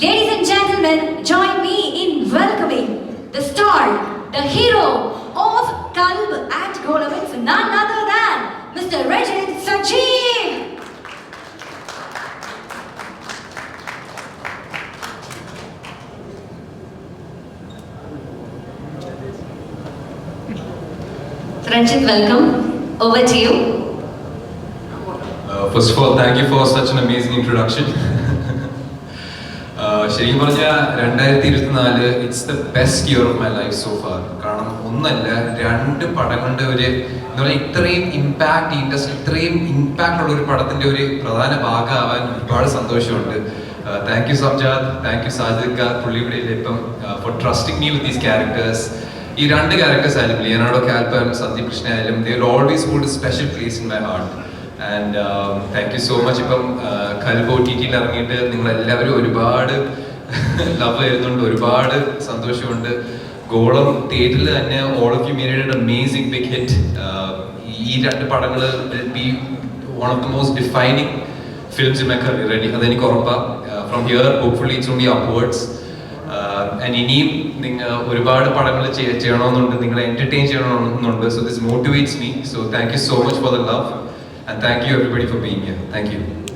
Ladies and gentlemen, join me in welcoming the star, the hero of Kalb at Golam. It's none other than Mr. Rajat Sajeev. Ranjit, welcome. Over to you. Uh, first of all, thank you for such an amazing introduction. ശരിക്കും പറഞ്ഞാൽ രണ്ടായിരത്തി ഇരുപത്തിനാല് it's the best year of my life so far കാരണം ഒന്നല്ല രണ്ട് പടങ്ങളുടെ ഒരു എന്താ പറയുക ഇത്രയും ഇമ്പാക്ട് ഇൻട്രസ്റ്റ് ഇത്രയും ഇമ്പാക്ട് ഉള്ള ഒരു പടത്തിന്റെ ഒരു പ്രധാന ഭാഗമാവാൻ ഒരുപാട് സന്തോഷമുണ്ട്. Thank you Samjad thank you Sajid പുള്ളി ഇവിടെ ഇപ്പം for trusting me with these characters ഈ രണ്ട് ക്യാരക്ടേഴ്സ് ആയാലും ലിയനാർഡോ ആയാലും സന്ദീപ് കൃഷ്ണ ആയാലും they always hold special place in my heart and thank you so much ഇപ്പം കൽബോ ടി ടിയിൽ ഇറങ്ങിയിട്ട് നിങ്ങളെല്ലാവരും ഒരുപാട് ലവ് വരുന്നുണ്ട് ഒരുപാട് സന്തോഷമുണ്ട്. ഗോളം തിയേറ്ററിൽ തന്നെ ഓൾ ഓഫ് യു മീരിയഡ് അമേസിംഗ് ബിഗ് ഹിറ്റ് ഈ രണ്ട് പടങ്ങൾ be one of the most defining films in my career ready അതെനിക്ക് ഉറപ്പാണ് from here hopefully it's only upwards and ഇനിയും നിങ്ങൾ ഒരുപാട് പടങ്ങൾ ചെയ്യണമെന്നുണ്ട് നിങ്ങളെ എന്റർടൈൻ ചെയ്യണമെന്നുണ്ട്. So this motivates me so thank you so much for the love And thank you everybody for being here. Thank you.